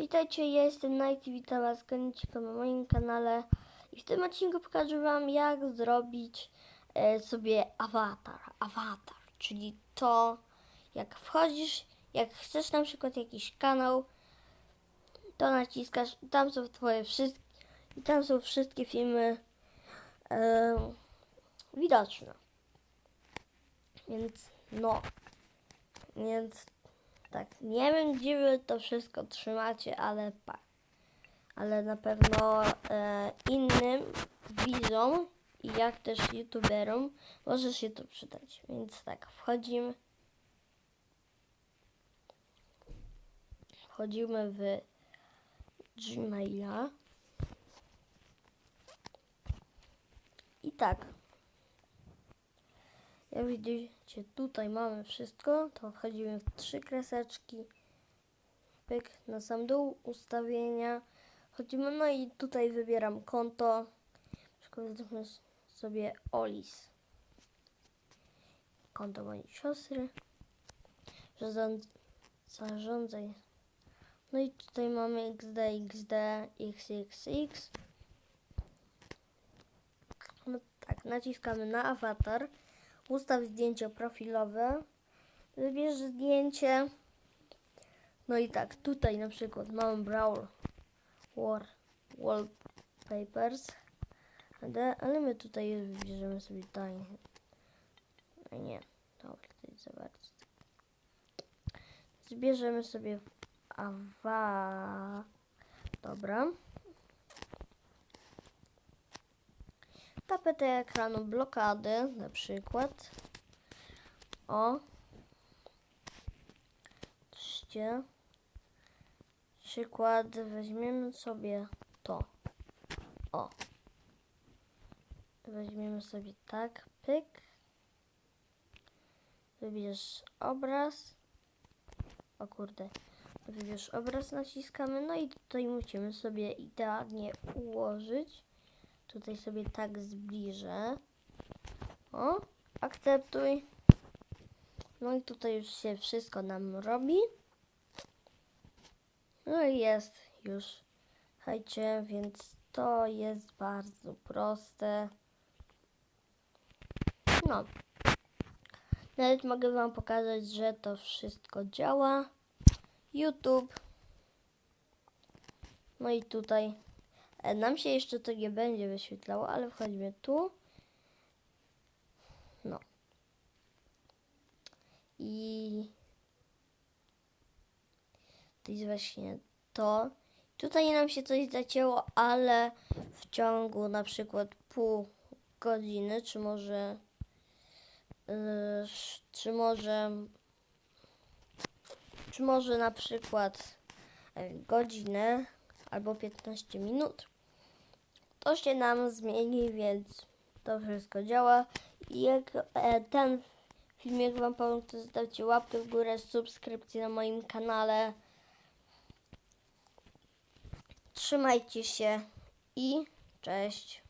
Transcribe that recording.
Witajcie, ja jestem Night witam was gorąco na moim kanale i w tym odcinku pokażę wam jak zrobić e, sobie awatar, awatar, czyli to jak wchodzisz, jak chcesz na przykład jakiś kanał, to naciskasz i tam są twoje wszystkie, i tam są wszystkie filmy e, widoczne. Więc no, więc tak, nie wiem gdzie wy to wszystko trzymacie, ale pa. Ale na pewno e, innym widzom i jak też youtuberom może się to przydać. Więc tak, wchodzimy. Wchodzimy w Gmaila. I tak. Jak widzicie, tutaj mamy wszystko, to wchodzimy w trzy kreseczki, pyk na sam dół, ustawienia, chodzimy, no i tutaj wybieram konto, przykładamy sobie Olis, konto mojej siostry, zarząd- zarządzaj, no i tutaj mamy XD, XD, XXX, no tak, naciskamy na awatar, ustaw zdjęcie profilowe, wybierz zdjęcie. No i tak, tutaj na przykład mam Brawl War Wallpapers, ale, my tutaj już wybierzemy sobie Dine. No nie, dobra, to jest za bardzo. Zbierzemy sobie awa... Dobra. Tapetę ekranu blokady na przykład. O. Patrzcie. Przykład weźmiemy sobie to. O. Weźmiemy sobie tak, pyk. Wybierz obraz. O kurde. Wybierz obraz, naciskamy. No i tutaj musimy sobie idealnie ułożyć. Tutaj sobie tak zbliżę. O, akceptuj. No i tutaj już się wszystko nam robi. No i jest już. Słuchajcie, więc to jest bardzo proste. No. Nawet mogę Wam pokazać, że to wszystko działa. YouTube. No i tutaj Nam się jeszcze to nie będzie wyświetlało, ale wchodzimy tu. No. I to jest właśnie to. Tutaj nam się coś zacięło, ale w ciągu na przykład pół godziny, czy może yy, czy może czy może na przykład e, godzinę albo 15 minut to się nam zmieni, więc to wszystko działa. I jak e, ten filmik Wam pomógł, to zostawcie łapkę w górę, subskrypcję na moim kanale. Trzymajcie się i cześć.